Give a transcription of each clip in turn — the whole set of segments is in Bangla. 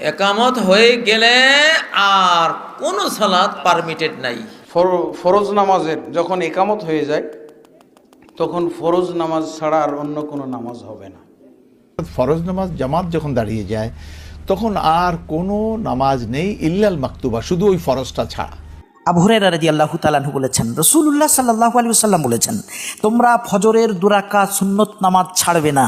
একামত হয়ে গেলে আর কোনো সালাদ পারমিটেড নাই। ফরজ নামাজের যখন একামত হয়ে যায় তখন ফরজ নামাজ ছাড়া আর অন্য কোনো নামাজ হবে না। ফরজ নামাজ জামাত যখন দাঁড়িয়ে যায় তখন আর কোনো নামাজ নেই ইল্লাল মাকতুবা শুধু ওই ফরজটা ছাড়া। আবু হুরায়রা রাদিয়াল্লাহু তাআলাহু বলেছেন, রাসূলুল্লাহ সাল্লাল্লাহু আলাইহি সাল্লাম বলেছেন, তোমরা ফজরের দুরাকা সুন্নত নামাজ ছাড়বে না।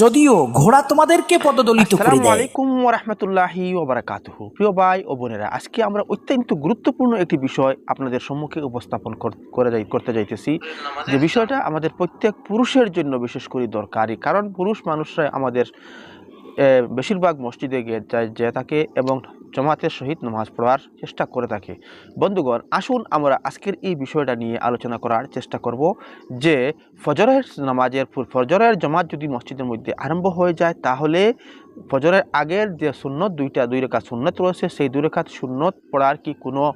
যদিও ঘোড়া তোমাদেরকে পদদলিত করে দেয়। আলাইকুম ওরহমতুল্লাহি ওবরাকাতুহু প্রিয় ভাই ও বোনেরা, আজকে আমরা অত্যন্ত গুরুত্বপূর্ণ একটি বিষয় আপনাদের সম্মুখে উপস্থাপন করে যাই, করতে যাইতেছি। যে বিষয়টা আমাদের প্রত্যেক পুরুষের জন্য বিশেষ করে দরকারি, কারণ পুরুষ মানুষরা আমাদের বেশিরভাগ মসজিদে গিয়ে যায়- থাকে এবং জমাতের সহিত নামাজ পড়ার চেষ্টা করে থাকে। বন্ধুগণ, আসুন আমরা আজকের এই বিষয়টা নিয়ে আলোচনা করার চেষ্টা করব যে ফজরের নামাজের ফজরের জমাত যদি মসজিদের মধ্যে আরম্ভ হয়ে যায়, তাহলে ফজরের আগের যে সুন্নত, দুইটা, দুই রেখা সুন্নত রয়েছে, সেই দুই রেখা শূন্যত পড়ার কি কোনো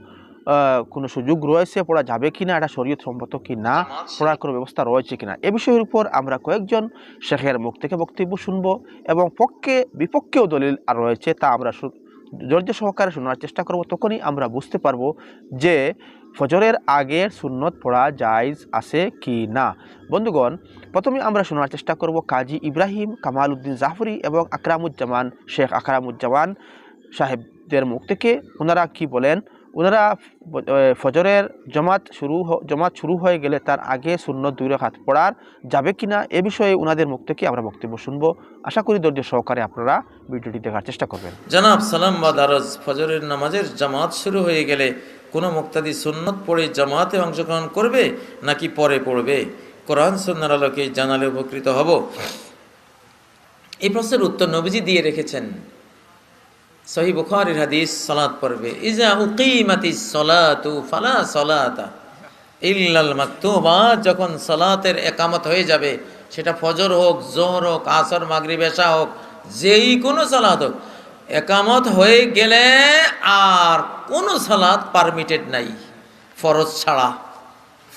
কোনো সুযোগ রয়েছে, পড়া যাবে কি না এটা শরীয়ত সম্মত কি না পড়ার কোনো ব্যবস্থা রয়েছে কি না এ বিষয়ের উপর আমরা কয়েকজন শেখের মুখ থেকে বক্তব্য শুনব এবং পক্ষে, বিপক্ষেও দলিল আর রয়েছে তা আমরা ধৈর্য সহকারে শোনার চেষ্টা করব, তখনই আমরা বুঝতে পারব যে ফজরের আগের সুন্নত পড়া জায়জ আছে কি না বন্ধুগণ, প্রথমে আমরা শোনার চেষ্টা করব কাজী ইব্রাহিম কামাল উদ্দিন জাফরি এবং আকরামুজ্জামান, শেখ আকরামুজ্জামান সাহেবদের মুখ থেকে, ওনারা কি বলেন? ওনারা ফজরের জমাত শুরু জমাত শুরু হয়ে গেলে তার আগে শূন্য দুই হাত পড়ার যাবে কিনা এ বিষয়ে ওনাদের মুখ থেকে আমরা বক্তব্য শুনব। আশা করি ধৈর্য সহকারে আপনারা ভিডিওটি দেখার চেষ্টা করবেন। জনাব সালাম বা দারজ ফজরের নামাজের জামাত শুরু হয়ে গেলে কোনো মুক্তাদি সুন্নত পড়ে জামাতে অংশগ্রহণ করবে নাকি পরে পড়বে? কোরআন সন্ন্যার আলোকে জানালে উপকৃত হব। এই প্রশ্নের উত্তর নবীজি দিয়ে রেখেছেন। সহি বুখারির হাদিস, সালাত পড়বে। ইজা উকিমাতি সলাতু ফালা সলাতা। ইল্লাল মাকতুবা, যখন সালাতের একামত হয়ে যাবে, সেটা ফজর হোক, জোহর হোক, আসর, মাগরিব, এশা হোক, যেই কোনো সালাত হোক, একামত হয়ে গেলে আর কোনো সালাত পারমিটেড নাই। ফরজ ছাড়া।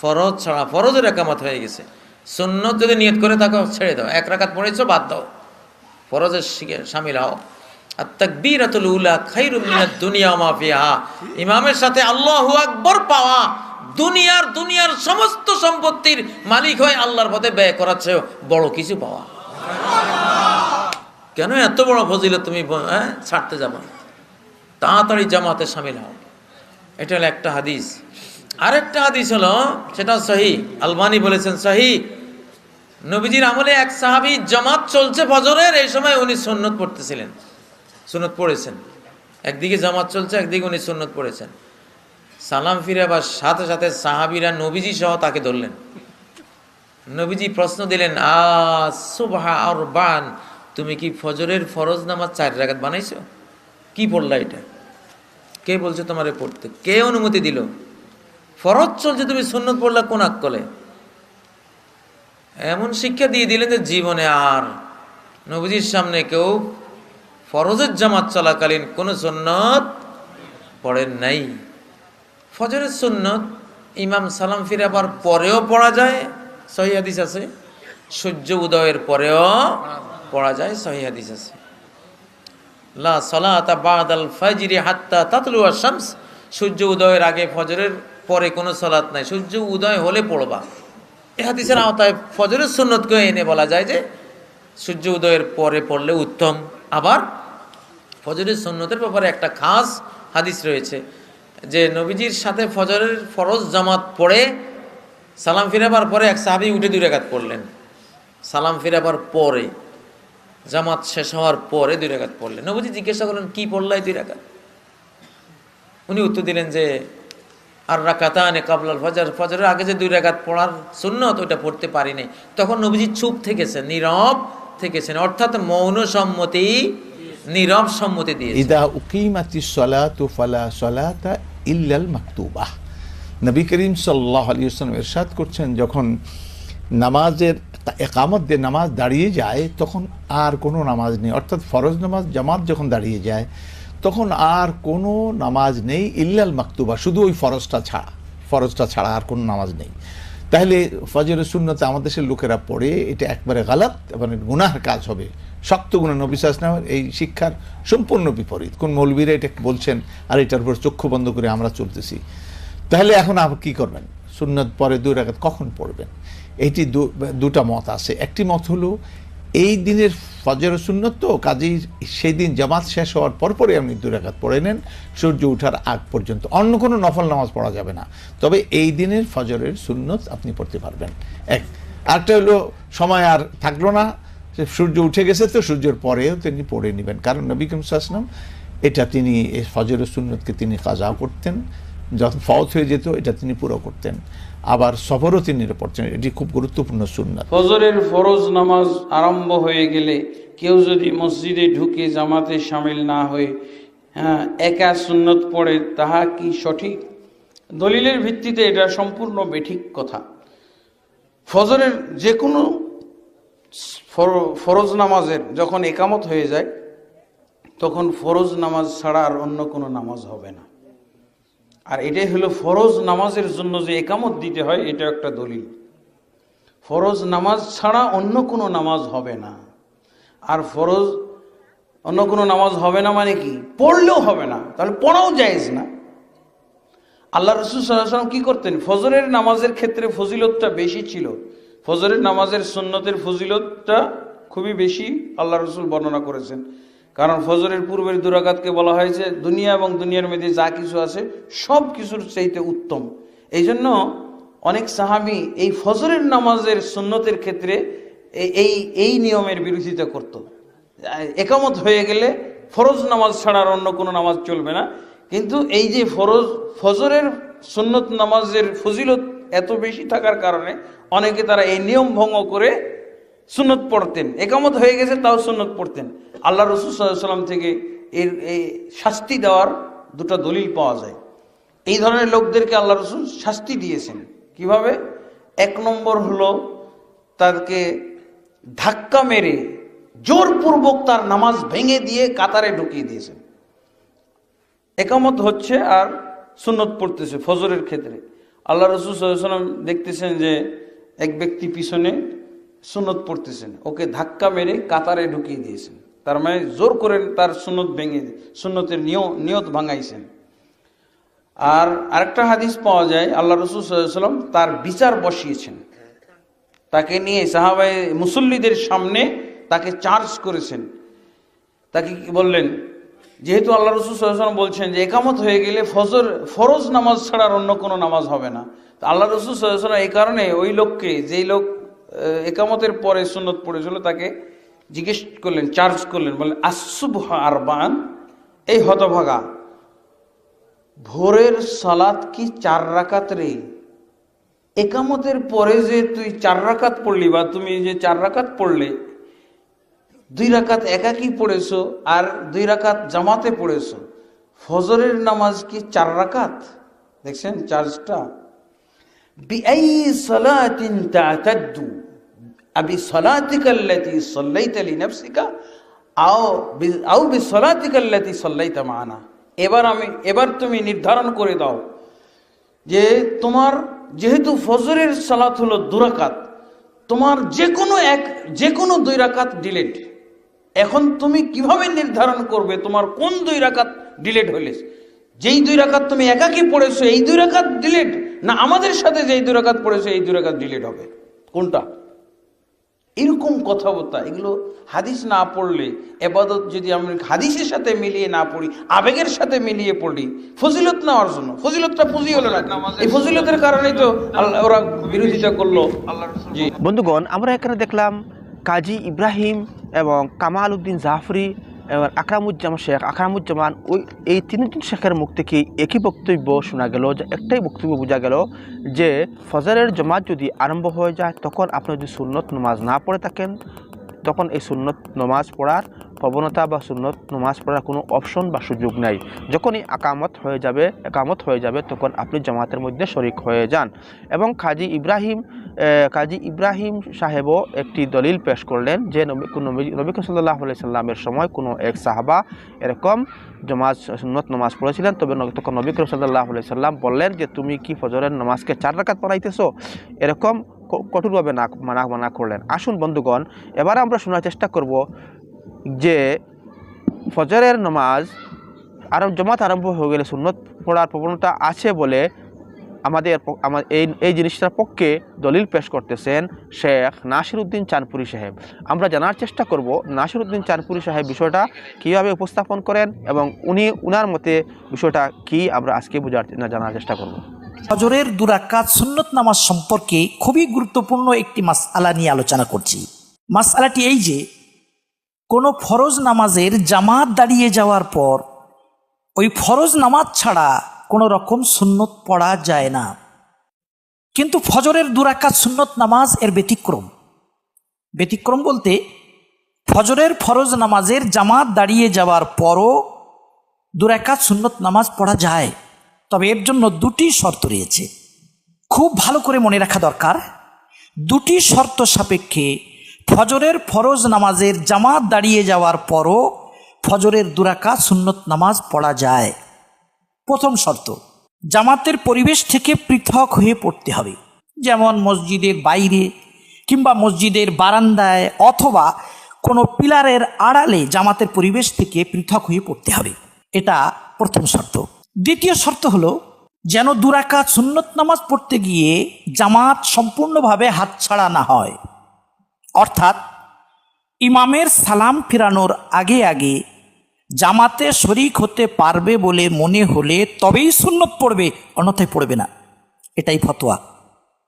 ফরজ ছাড়া, ফরজের একামত হয়ে গেছে। সুন্নত যদি নিয়ত করে তাকে ছেড়ে দাও। এক রাকাত পড়েছ, বাদ দাও। ফরজের সামিল হও। আর তাকবীরাতুল উলা খাইরুম মিনাদ দুনিয়া মা ইমামের সাথে আল্লাহু আকবার পাওয়া দুনিয়ার দুনিয়ার সমস্ত সম্পত্তির মালিক হয়ে আল্লাহর পথে ব্যয় করার চেয়েও বড় কিছু পাওয়া। কেন এত বড় ফজিলত তুমি হ্যাঁ ছাড়তে যাবা? তাড়াতাড়ি জামাতে সামিল হও। এটা হলো একটা হাদিস। আরেকটা হাদিস হলো, সেটা সহি। আলবানি বলেছেন সহি। নবীজির আমলে এক সাহাবী জামাত চলছে ফজরের, এই সময় উনি সুন্নত পড়তেছিলেন। সুন্নত পড়েছেন। একদিকে জামাত চলছে, একদিকে উনি সুন্নত পড়েছেন। সালাম ফিরে আবার সাথে সাথে সাহাবীরা নবীজি সহ তাকে ধরলেন। নবীজি প্রশ্ন দিলেন, আ আর বান তুমি কি ফজরের ফরজ নামাজ চার রাকাত বানাইছো? কি পড়লা এটা? কে বলছে তোমারে পড়তে? কে অনুমতি দিল? ফরজ চলছে, তুমি সুন্নত পড়লা কোন আকলে এমন শিক্ষা দিয়ে দিলেন যে জীবনে আর নবীজির সামনে কেউ ফরজের জামাত চলাকালীন কোনো সুন্নত পড়েন নাই। ফজরের সুন্নত ইমাম সালাম ফিরাবার পরেও পড়া যায়, সহি হাদিস আছে। সূর্য উদয়ের পরেও পড়া যায়, সহি হাদিস আছে। লা সালাতা বাদাল ফাজরি হাত্তা তাতলু শামস সূর্য উদয়ের আগে ফজরের পরে কোনো সালাত নাই। সূর্য উদয় হলে পড়বা। এ হাদিসের আওতায় ফজরের সুন্নতকে এনে বলা যায় যে, সূর্য উদয়ের পরে পড়লে উত্তম। আবার ফজরের সুন্নতের ব্যাপারে একটা খাস হাদিস রয়েছে, যে নবীজির সাথে ফজরের ফরজ জামাত পড়ে সালাম ফিরাবার পরে এক সাহাবি উঠে দুই রেখাত পড়লেন। সালাম ফিরাবার পরে, জামাত শেষ হওয়ার পরে দুই রেখাত পড়লেন। নবীজি জিজ্ঞাসা করলেন, কি পড়লাই দুই রেখাত? উনি উত্তর দিলেন যে, আর রাকাতানে কাবলাল ফজর, ফজরের আগে যে দুই রাকাত পড়ার সুন্নত, ওইটা পড়তে পারি নাই। তখন নবীজি চুপ থেকেছেন, নীরব থেকেছেন, অর্থাৎ মৌন সম্মতি নীরব সম্মতি উকিমাতি সলাতু সলাতা ইল্লাল মাকতুবা। নবী করিম সাল্লাহ এরশাদ করছেন, যখন নামাজের একামত দিয়ে নামাজ দাঁড়িয়ে যায়, তখন আর কোনো নামাজ নেই। অর্থাৎ ফরজ নামাজ, জামাত যখন দাঁড়িয়ে যায়, তখন আর কোনো নামাজ নেই ইল্লাল মাকতুবা, শুধু ওই ফরজটা ছাড়া। ফরজটা ছাড়া আর কোনো নামাজ নেই। তাহলে ফজরের শূন্যতে আমাদের দেশের লোকেরা পড়ে, এটা একবারে গালাত এবং গুনার কাজ হবে। শক্ত গুণ নবী সাহসনামের এই শিক্ষার সম্পূর্ণ বিপরীত। কোন মৌলবীরা এটা বলছেন, আর এটার উপর চক্ষু বন্ধ করে আমরা চলতেছি। তাহলে এখন আপনি কি করবেন? সুন্নত পরে দুই রাকাত কখন পড়বেন? এইটি দু- দুটা মত আছে। একটি মত হলো, এই দিনের ফজর সুন্নত তো কাজেই সেই দিন জামাত শেষ হওয়ার পরপরই আপনি দুই রাকাত পড়ে নেন, সূর্য ওঠার আগ পর্যন্ত। অন্য কোনো নফল নামাজ পড়া যাবে না। তবে এই দিনের ফজরের সুন্নত আপনি পড়তে পারবেন। এক। আরেকটা হলো, সময় আর থাকল না। সূর্য উঠে গেছে তো সূর্যের পরেও তিনি পড়ে নেবেন। কারণ নবী করিম এটা তিনি এই ফজরের সুন্নতকে তিনি কাজা করতেন। যখন ফওত হয়ে যেত, এটা তিনি পুরো করতেন। আবার সফরও তিনি পড়তেন। এটি খুব গুরুত্বপূর্ণ সুন্নত। ফজরের ফরজ নামাজ আরম্ভ হয়ে গেলে কেউ যদি মসজিদে ঢুকে জামাতে সামিল না হয়ে হ্যাঁ একা সুন্নত পড়ে, তাহা কি সঠিক? দলিলের ভিত্তিতে এটা সম্পূর্ণ বেঠিক কথা। ফজরের যে কোনো ফরজ নামাজের যখন একামত হয়ে যায়, তখন ফরজ নামাজ ছাড়া আর অন্য কোনো নামাজ হবে না। আর এটাই হলো ফরজ নামাজের জন্য যে একামত দিতে হয়, এটা একটা দলিল। ফরজ নামাজ ছাড়া অন্য কোনো নামাজ হবে না। আর ফরজ, অন্য কোনো নামাজ হবে না মানে কি? পড়লেও হবে না। তাহলে পড়াও যায়জ না। আল্লাহ রসুল সাল্লাম কি করতেন? ফজরের নামাজের ক্ষেত্রে ফজিলতটা বেশি ছিল। ফজরের নামাজের সুন্নতের ফজিলতটা খুবই বেশি আল্লাহ রসুল বর্ণনা করেছেন। কারণ ফজরের পূর্বের দুরাকাতকে বলা হয়েছে, দুনিয়া এবং দুনিয়ার মধ্যে যা কিছু আছে সব কিছুর চাইতে উত্তম। এই জন্য অনেক সাহাবি এই ফজরের নামাজের সুন্নতের ক্ষেত্রে এই এই নিয়মের বিরোধিতা করত। একামত হয়ে গেলে ফরজ নামাজ ছাড়ার অন্য কোনো নামাজ চলবে না। কিন্তু এই যে ফরজ ফজরের সুন্নত নামাজের ফজিলত এত বেশি থাকার কারণে অনেকে তারা এই নিয়ম ভঙ্গ করে সুন্নত পড়তেন। একামত হয়ে গেছে, তাও সুন্নত পড়তেন। আল্লাহ রসুল সাল্লাম থেকে এর এই শাস্তি দেওয়ার দুটো দলিল পাওয়া যায়। এই ধরনের লোকদেরকে আল্লাহ রসুল শাস্তি দিয়েছেন। কীভাবে? এক নম্বর হলো তাকে ধাক্কা মেরে জোরপূর্বক তার নামাজ ভেঙে দিয়ে কাতারে ঢুকিয়ে দিয়েছেন। একামত হচ্ছে আর সুন্নত পড়তেছে ফজরের ক্ষেত্রে। আল্লাহ রসুল সাল্লাম দেখতেছেন যে এক ব্যক্তি পিছনে সুন্নত পড়তেছেন। ওকে ধাক্কা মেরে কাতারে ঢুকিয়ে দিয়েছেন। তার মানে জোর করে তার সুন্নত ভেঙে, সুন্নতের নিয়, নিয়ত ভাঙাইছেন। আর আরেকটা হাদিস পাওয়া যায়, আল্লাহ রসুল সাল্লাম তার বিচার বসিয়েছেন। তাকে নিয়ে সাহাবাই মুসল্লিদের সামনে তাকে চার্জ করেছেন। তাকে কি বললেন? যেহেতু আল্লাহ রসুল বলছেন যে একামত হয়ে গেলে ফজর, ফরজ নামাজ ছাড়া আর অন্য কোনো নামাজ হবে না। আল্লাহ রসুল সাল্লাম এই কারণে ওই লোককে, যেই লোক একামতের পরে সুন্নত পড়েছিল, তাকে জিজ্ঞেস করলেন চার্জ করলেন, বললেন আসুব আরবান? এই হতভাগা, ভোরের সালাত কি চার রাকাত রে? একামতের পরে যে তুই চার রাকাত পড়লি বা তুমি যে চার রাকাত পড়লে দুই রাকাত একাকি পড়েছো আর দুই রাকাত জামাতে পড়েছো। ফজরের নামাজ কি চার রাকাত? দেখছেন চার্জটা আবি আও বি এবার আমি, এবার তুমি নির্ধারণ করে দাও যে তোমার যেহেতু ফজরের সালাত হলো দুরাকাত তোমার যে কোনো এক যে কোনো দুই রাকাত ডিলেট। এখন তুমি কীভাবে নির্ধারণ করবে? তোমার কোন দুই রাকাত ডিলেট হইলে? যেই দুই রাকাত তুমি একাকি পড়েছো এই দুই রাকাত ডিলেট? না আমাদের সাথে যেই দুই রাকাত পড়েছো এই দুই রাকাত ডিলেট হবে? কোনটা? এরকম কথাবার্তা এগুলো হাদিস না পড়লে এবাদত যদি আমরা হাদিসের সাথে মিলিয়ে না পড়ি আবেগের সাথে মিলিয়ে পড়ি ফজিলত নেওয়ার জন্য ফজিলতটা পুঁজি হলো না। এই ফজিলতের কারণেই তো আল্লাহ ওরা বিরোধিতা করল। আল্লাহ বন্ধুগণ আমরা এখানে দেখলাম কাজী ইব্রাহিম এবং কামাল উদ্দিন জাফরি এবং আকরামুজ্জামান শেখ। আকরামুজ্জামান ওই এই তিনজন শেখের মুখ থেকে একই বক্তব্য শোনা গেল, যে একটাই বক্তব্য বোঝা গেল যে ফজরের জমাত যদি আরম্ভ হয়ে যায়, তখন আপনি যদি সুন্নত নমাজ না পড়ে থাকেন, তখন এই সুন্নত নমাজ পড়ার প্রবণতা বা সুন্নত নমাজ পড়ার কোনো অপশন বা সুযোগ নাই। যখনই আকামত হয়ে যাবে, একামত হয়ে যাবে, তখন আপনি জামাতের মধ্যে শরিক হয়ে যান। এবং কাজী ইব্রাহিম কাজী ইব্রাহিম সাহেবও একটি দলিল পেশ করলেন যে নবী সাল্লাহ সাল্লামের সময় কোনো এক সাহাবা এরকম জমাজ সুন্নত নামাজ পড়েছিলেন। তবে তখন নবী করিম সাল্লাহ সাল্লাম বললেন যে, তুমি কি ফজরের নামাজকে চার রাকাত পড়াইতেছো? এরকম কঠোরভাবে না মানা মানা করলেন। আসুন বন্ধুগণ, এবার আমরা শোনার চেষ্টা করব যে ফজরের নামাজ আরব জমাত আরম্ভ হয়ে গেলে সুন্নত পড়ার প্রবণতা আছে বলে আমাদের এই এই জিনিসটার পক্ষে দলিল পেশ করতেছেন শেখ নাসির উদ্দিন চাঁদপুরি সাহেব। আমরা জানার চেষ্টা করব নাসির উদ্দিন চাঁদপুরি সাহেব বিষয়টা কীভাবে উপস্থাপন করেন এবং উনি, উনার মতে বিষয়টা কি আমরা আজকে বোঝার জানার চেষ্টা করব। ফজরের দুরাকাত সুন্নত নামাজ সম্পর্কে খুবই গুরুত্বপূর্ণ একটি মাস আলা নিয়ে আলোচনা করছি। মাস আলাটি এই যে কোনো ফরজ নামাজের জামাত দাঁড়িয়ে যাওয়ার পর, ওই ফরজ নামাজ ছাড়া কোনো রকম সুন্নত পড়া যায় না। কিন্তু ফজরের দুরাকাত সুন্নত নামাজ এর ব্যতিক্রম। ব্যতিক্রম বলতে, ফজরের ফরজ নামাজের জামাত দাঁড়িয়ে যাওয়ার পরও দুরাকাত সুন্নত নামাজ পড়া যায়। তবে এর জন্য দুটি শর্ত রয়েছে। খুব ভালো করে মনে রাখা দরকার। দুটি শর্ত সাপেক্ষে ফজরের ফরজ নামাজের জামাত দাঁড়িয়ে যাওয়ার পরও ফজরের দুরাকা সুন্নত নামাজ পড়া যায়। প্রথম শর্ত, জামাতের পরিবেশ থেকে পৃথক হয়ে পড়তে হবে। যেমন মসজিদের বাইরে কিংবা মসজিদের বারান্দায় অথবা কোনো পিলারের আড়ালে জামাতের পরিবেশ থেকে পৃথক হয়ে পড়তে হবে। এটা প্রথম শর্ত। দ্বিতীয় শর্ত হলো, যেন দুরাকাত সুন্নত নামাজ পড়তে গিয়ে জামাত সম্পূর্ণভাবে হাতছাড়া না হয়। অর্থাৎ ইমামের সালাম ফেরানোর আগে আগে জামাতে শরিক হতে পারবে বলে মনে হলে তবেই সুন্নত পড়বে, অন্যথায় পড়বে না। এটাই ফতোয়া।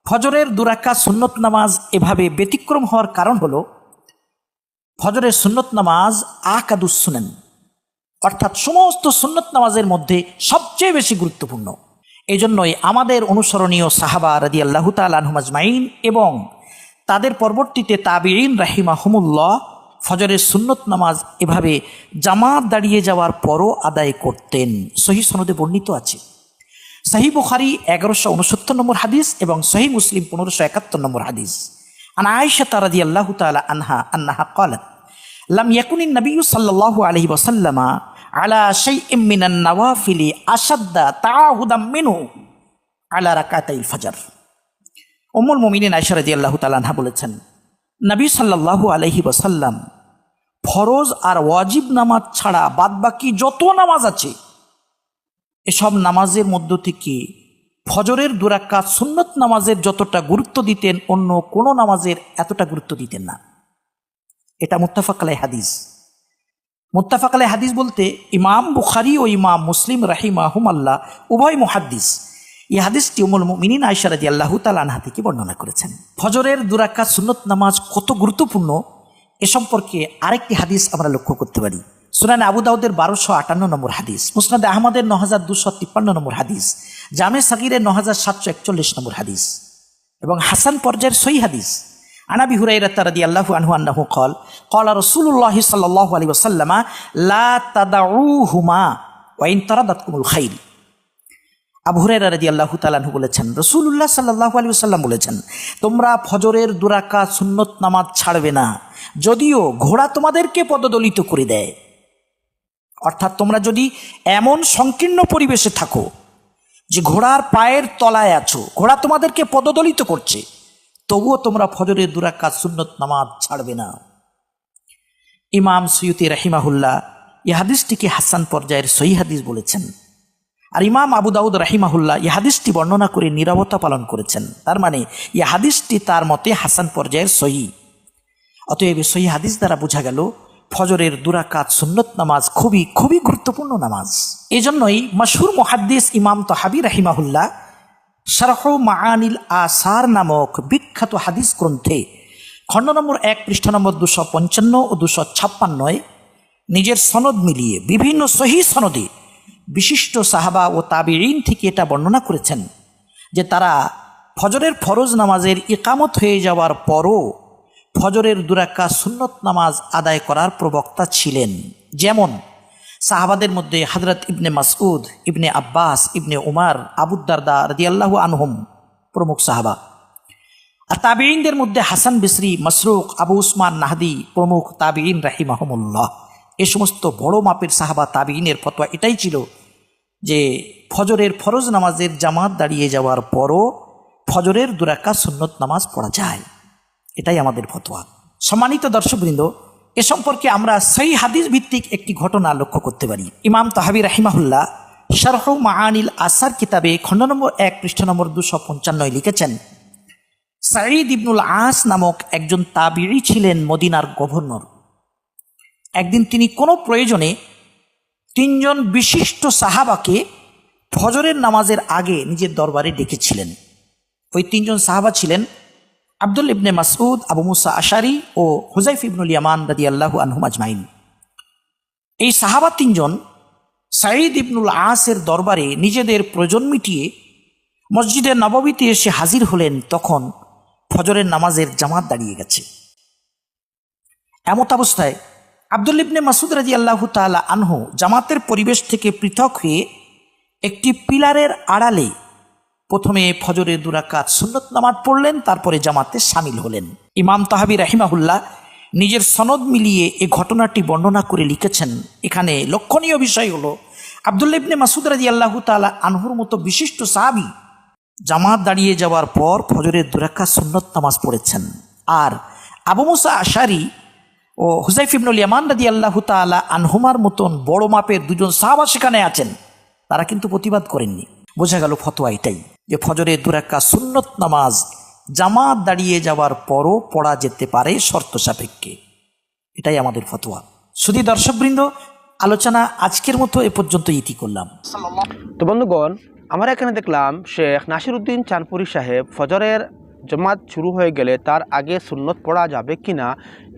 ফজরের দুরাকা সুন্নত নামাজ এভাবে ব্যতিক্রম হওয়ার কারণ হলো, ফজরের সুন্নত নামাজ আকাদুস শুনেন অর্থাৎ সমস্ত সুন্নত নামাজের মধ্যে সবচেয়ে বেশি গুরুত্বপূর্ণ। এই জন্যই আমাদের অনুসরণীয় সাহাবা রাদি আল্লাহ তালহমাজমাইন এবং তাদের পরবর্তীতে তাবিরিন রাহিমাহমুল্লাহ ফজরের সুন্নত নামাজ এভাবে জামাত দাঁড়িয়ে যাওয়ার পরও আদায় করতেন। সহি সনদে বর্ণিত আছে। সাহি বুখারি এগারোশো উনসত্তর নম্বর হাদিস এবং সহি মুসলিম পনেরোশো একাত্তর নম্বর হাদিস। আন তারাদি আল্লাহ তালা আনহা আন্নাহা কলাত লাম ইয়াকুনিন নবী সাল্লাহ আলহি ওসাল্লামা আলা সেই ইমিনান নওয়াফিলি আসাদ্দা তাহুদাম মিনু আলা রাকাতাইল ফজর। অমল মমিনিন আয়সারাজি আল্লাহ তালানহা বলেছেন, নবী সাল্লাহ আলহি বাসাল্লাম ফরজ আর ওয়াজিব নামাজ ছাড়া বাদবাকি যত নামাজ আছে, এসব নামাজের মধ্য থেকে ফজরের দুরাক্কা সুন্নত নামাজের যতটা গুরুত্ব দিতেন, অন্য কোনো নামাজের এতটা গুরুত্ব দিতেন না। এটা মোত্তাফাকালাই হাদিস। মোত্তাফাকালাই হাদিস বলতে, ইমাম বুখারি ও ইমাম মুসলিম রাহিমাহুম আল্লাহ উভয় মুহাদ্দিস। এই হাদিসটি উমুল মিনিন আয়সারাদি আল্লাহ তালানহা থেকে বর্ণনা করেছেন। ফজরের দুরাক্কাত সুন্নত নামাজ কত গুরুত্বপূর্ণ এ সম্পর্কে আরেকটি হাদিস আমরা লক্ষ্য করতে পারি। সুনান আবু দাউদের বারোশো আটান্ন নম্বর হাদিস, মুসনাদ আহমদের ন হাজার দুশো তিপ্পান্ন নম্বর হাদিস, জামে সাকিরের ন হাজার সাতশো একচল্লিশ নম্বর হাদিস এবং হাসান পর্যায়ের সই হাদিস। আনাবি হুরাইরা রাদি আল্লাহু আনহু আন্নাহু কল কল রসুল্লাহ সাল্লাহ আলী ওসাল্লামা লা তাদাউহুমা ওয়াইন তারাদাতকুমুল খাইর। আবু হুরাইরা রাদি আল্লাহু তালাহু বলেছেন রসুল্লাহ সাল্লাহ আলী সাল্লাম বলেছেন, তোমরা ফজরের দুরাকা সুন্নত নামাজ ছাড়বে না, যদিও ঘোড়া তোমাদেরকে পদদলিত করে দেয়। অর্থাৎ তোমরা যদি এমন সংকীর্ণ পরিবেশে থাকো, যে ঘোড়ার পায়ের তলায় আছো, ঘোড়া তোমাদেরকে পদদলিত করছে, তবুও তোমরা ফজরের দুরাক্কা সুন্নত নামাজ ছাড়বে না। ইমাম সৈয়দি রাহিমাহুল্লাহ এই হাদিসটিকে হাসান পর্যায়ের সহি হাদিস বলেছেন। আর ইমাম আবু দাউদ রাহিমাহুল্লাহ এই হাদিসটি বর্ণনা করে নিরবতা পালন করেছেন। তার মানে এই হাদিসটি তার মতে হাসান পর্যায়ের সহি। অতএব সহি হাদিস দ্বারা বোঝা গেল, ফজরের দুরাকাত সুন্নত নামাজ খুবই খুবই গুরুত্বপূর্ণ নামাজ। এই জন্যই মশহুর মহাদ্দিস ইমাম তহাবি রাহিমাহুল্লাহ শারহ মাআনিল আসার নামক বিখ্যাত হাদিস গ্রন্থে খণ্ড নম্বর এক, পৃষ্ঠ নম্বর দুশো পঞ্চান্ন ও দুশো ছাপ্পান্নয় নিজের সনদ মিলিয়ে বিভিন্ন সহি সনদে বিশিষ্ট সাহাবা ও তাবিঈন থেকে এটা বর্ণনা করেছেন যে তারা ফজরের ফরজ নামাজের ইকামত হয়ে যাওয়ার পরও ফজরের দুরাক্কা সুন্নত নামাজ আদায় করার প্রবক্তা ছিলেন। যেমন সাহাবাদের মধ্যে হজরত ইবনে মাসউদ, ইবনে আব্বাস, ইবনে উমার আবুদ্দারদা রদিয়াল্লাহু আনহুম প্রমুখ সাহাবা। আর তাবিঈনদের মধ্যে হাসান বিসরি, মসরুক, আবু উসমান নাহাদি প্রমুখ তাবিঈন রাহিমাহমুল্লাহ। এ সমস্ত বড় মাপের সাহাবা তাবিঈনের ফতোয়া এটাই ছিল যে ফজরের ফরজ নামাজের জামাত দাঁড়িয়ে যাওয়ার পরও ফজরের দুরাক্কা সুন্নত নামাজ পড়া যায়। এটাই আমাদের ফতোয়া। সম্মানিত দর্শকবৃন্দ, এ সম্পর্কে আমরা সেই হাদিস ভিত্তিক একটি ঘটনা লক্ষ্য করতে পারি। ইমাম তাহাবি রাহিমাহুল্লাহ শারহ মাআনিল আসার কিতাবে খণ্ড নম্বর এক, পৃষ্ঠ নম্বর দুশো পঞ্চান্নয় লিখেছেন, সাঈদ ইবনুল আস নামক একজন তাবিরি ছিলেন মদিনার গভর্নর। একদিন তিনি কোনো প্রয়োজনে তিনজন বিশিষ্ট সাহাবাকে ফজরের নামাজের আগে নিজের দরবারে ডেকেছিলেন। ওই তিনজন সাহাবা ছিলেন আব্দুল ইবনে মাসউদ, আবু মুসা আশারি ও হুজাইফ ইবনুল ইয়ামান রাদি আল্লাহু আনহুম আজমাইন। এই সাহাবা তিনজন সাঈদ ইবনুল আসের দরবারে নিজেদের প্রয়োজন মিটিয়ে মসজিদের নববীতে এসে হাজির হলেন, তখন ফজরের নামাজের জামাত দাঁড়িয়ে গেছে। এমত অবস্থায় আব্দুল ইবনে মাসুদ রাজি আল্লাহ তালা আনহু জামাতের পরিবেশ থেকে পৃথক হয়ে একটি পিলারের আড়ালে প্রথমে ফজরে দুরাকাত সুন্নত নামাজ পড়লেন, তারপরে জামাতে সামিল হলেন। ইমাম তাহাবি রাহিমাহুল্লাহ নিজের সনদ মিলিয়ে এ ঘটনাটি বর্ণনা করে লিখেছেন। এখানে লক্ষণীয় বিষয় হলো আব্দুল্লা ইবনে মাসুদ রাজি আল্লাহ তালা আনহুর মতো বিশিষ্ট সাহাবি জামাত দাঁড়িয়ে যাওয়ার পর ফজরের দুরাক্কা সুন্নত নামাজ পড়েছেন। আর আবু মুসা আশারি ও হুজাইফ ইবনুল ইয়ামান রাদি আল্লাহ তালা আনহুমার মতন বড় মাপের দুজন সাহাবা সেখানে আছেন। তারা কিন্তু প্রতিবাদ করেননি। বোঝা গেল ফতোয়া এটাই যে ফজরের দুরাক্কা সুন্নত নামাজ জামাত দাঁড়িয়ে যাওয়ার পরও পড়া যেতে পারে শর্ত সাপেক্ষে। এটাই আমাদের ফতোয়া। শুধু দর্শকবৃন্দ, আলোচনা আজকের মতো এ পর্যন্ত ইতি করলাম। তো বন্ধুগণ, আমরা এখানে দেখলাম শেখ নাসিরুদ্দিন চাঁদপুরি সাহেব ফজরের জমাত শুরু হয়ে গেলে তার আগে সুন্নত পড়া যাবে কিনা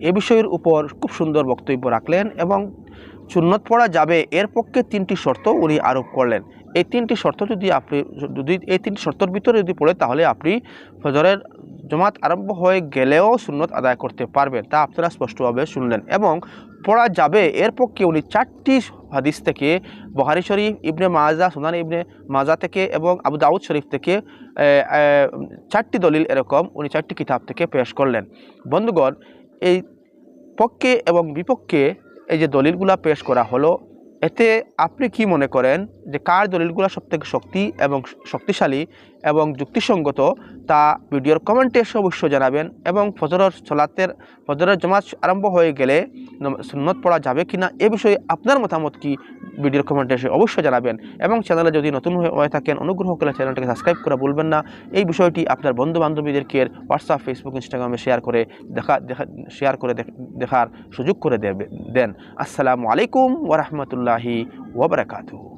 এ বিষয়ের উপর খুব সুন্দর বক্তব্য রাখলেন এবং সুন্নত পড়া যাবে, এর পক্ষে তিনটি শর্ত উনি আরোপ করলেন। এই তিনটি শর্ত যদি আপনি, যদি এই তিনটি শর্তর ভিতরে যদি পড়ে, তাহলে আপনি ফজরের জমাত আরম্ভ হয়ে গেলেও সুন্নত আদায় করতে পারবেন, তা আপনারা স্পষ্টভাবে শুনলেন। এবং পড়া যাবে, এর পক্ষে উনি চারটি হাদিস থেকে বহারি শরীফ, ইবনে মাজা সুনান ইবনে মাজা থেকে এবং আবু দাউদ শরীফ থেকে চারটি দলিল এরকম উনি চারটি কিতাব থেকে পেশ করলেন। বন্ধুগণ, এই পক্ষে এবং বিপক্ষে এই যে দলিলগুলা পেশ করা হলো এতে আপনি কি মনে করেন? যে কার দলিলগুলো সবথেকে শক্তি এবং শক্তিশালী এবং যুক্তিসঙ্গত তা ভিডিওর কমেন্টে এসে অবশ্যই জানাবেন এবং ফজরের সলাতের, ফজরের জমাত আরম্ভ হয়ে গেলে সুন্নত পড়া যাবে কি না এ বিষয়ে আপনার মতামত কি ভিডিওর কমেন্টে এসে অবশ্যই জানাবেন এবং চ্যানেলে যদি নতুন হয়ে থাকেন অনুগ্রহ করে চ্যানেলটাকে সাবস্ক্রাইব করে ভুলবেন না। এই বিষয়টি আপনার বন্ধু বান্ধবীদেরকে হোয়াটসঅ্যাপ ফেসবুক ইনস্টাগ্রামে শেয়ার করে দেখা দেখা শেয়ার করে দেখার সুযোগ করে দেবে, দেন। আসসালামু আলাইকুম ওরহমতুল্লাহি ওবরাকাতুহু